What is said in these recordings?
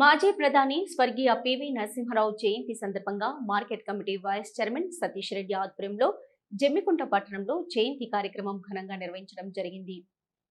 మాజీ ప్రధాని స్వర్గీయ పివి నరసింహారావు జయంతి సందర్భంగా market committee vice chairman Satish Reddy ఆధ్వర్యంలో జమ్మికుంట పట్టణంలో జయంతి కార్యక్రమం ఘనంగా నిర్వహించడం జరిగింది.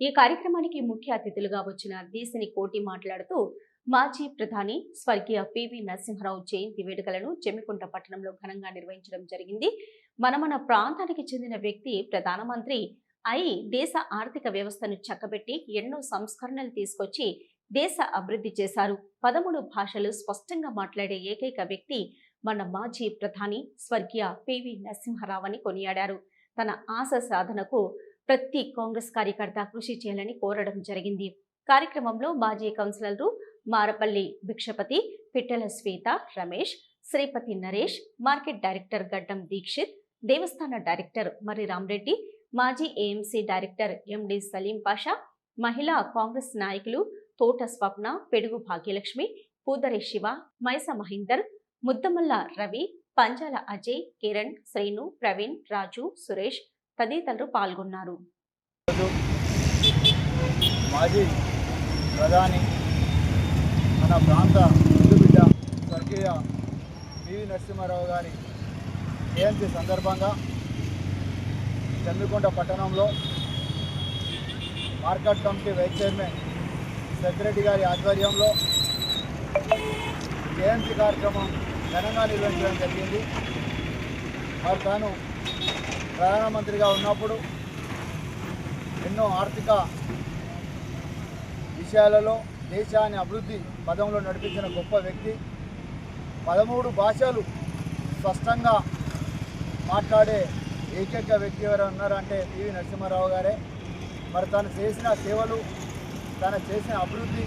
ఈ కార్యక్రమానికి ముఖ్య అతిథులుగా వచ్చిన దేశని కోటి మాట్లాడుతూ మాజీ ప్రధాని స్వర్గీయ పివి నరసింహారావు జయంతి వేడుకలను జమ్మికుంట పట్టణంలో ఘనంగా నిర్వహించడం జరిగింది. మన మన ప్రాంతానికి చెందిన వ్యక్తి ప్రధానమంత్రి అయి దేశ ఆర్థిక వ్యవస్థను చక్కబెట్టి ఎన్నో సంస్కరణలు తీసుకొచ్చి దేశ అభివృద్ధి చేశారు. పదమూడు భాషలు స్పష్టంగా మాట్లాడే ఏకైక వ్యక్తి మన మాజీ ప్రధాని స్వర్గీయ పివి నరసింహారావుని కొనియాడారు. తన ఆశ సాధనకు ప్రతి కాంగ్రెస్ కార్యకర్త కృషి చేయాలని కోరడం జరిగింది. కార్యక్రమంలో మాజీ కౌన్సిలర్లు మారపల్లి భిక్షపతి పిట్టల శ్వేత రమేష్ శ్రీపతి నరేష్ మార్కెట్ డైరెక్టర్ గడ్డం దీక్షిత్ దేవస్థాన డైరెక్టర్ మరి రామ్రెడ్డి మాజీ AMC director MD Salim Pasha మహిళా కాంగ్రెస్ నాయకులు తోట స్వప్న పెడుగు భాగ్యలక్ష్మి పూదరి శివ మైస మహేందర్ ముద్దమల్ల రవి పంజాల అజయ్ కిరణ్ శ్రీను ప్రవీణ్ రాజు సురేష్ తదితరులు పాల్గొన్నారు. మాజీ ప్రధాని మన ప్రాంత బిడ్డ స్వర్గీయ పివి నరసింహారావు గారి జయంతి సందర్భంగా చంద్రకొండ పట్టణంలో market committee vice chairman secretary గారి ఆధ్వర్యంలో జయంతి కార్యక్రమం ఘనంగా నిర్వహించడం జరిగింది. మరి తాను ప్రధానమంత్రిగా ఉన్నప్పుడు ఎన్నో ఆర్థిక విషయాలలో దేశాన్ని అభివృద్ధి పదంలో నడిపించిన గొప్ప వ్యక్తి. పదమూడు భాషలు స్పష్టంగా మాట్లాడే ఏకైక వ్యక్తి ఎవరు ఉన్నారంటే పివి నరసింహారావు గారే. మరి తను చేసిన సేవలు తను చేసిన అభివృద్ధి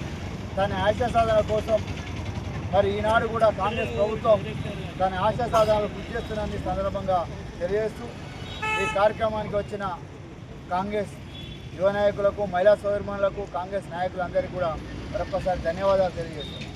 తన ఆశయ సాధన కోసం మరి ఈనాడు కూడా కాంగ్రెస్ ప్రభుత్వం తన ఆశయ సాధనలు కృషి చేస్తున్నది సందర్భంగా తెలియజేస్తూ ఈ కార్యక్రమానికి వచ్చిన కాంగ్రెస్ యువ నాయకులకు మహిళా సోదరుమణులకు కాంగ్రెస్ నాయకులందరికీ కూడా మరొకసారి ధన్యవాదాలు తెలియజేస్తున్నాను.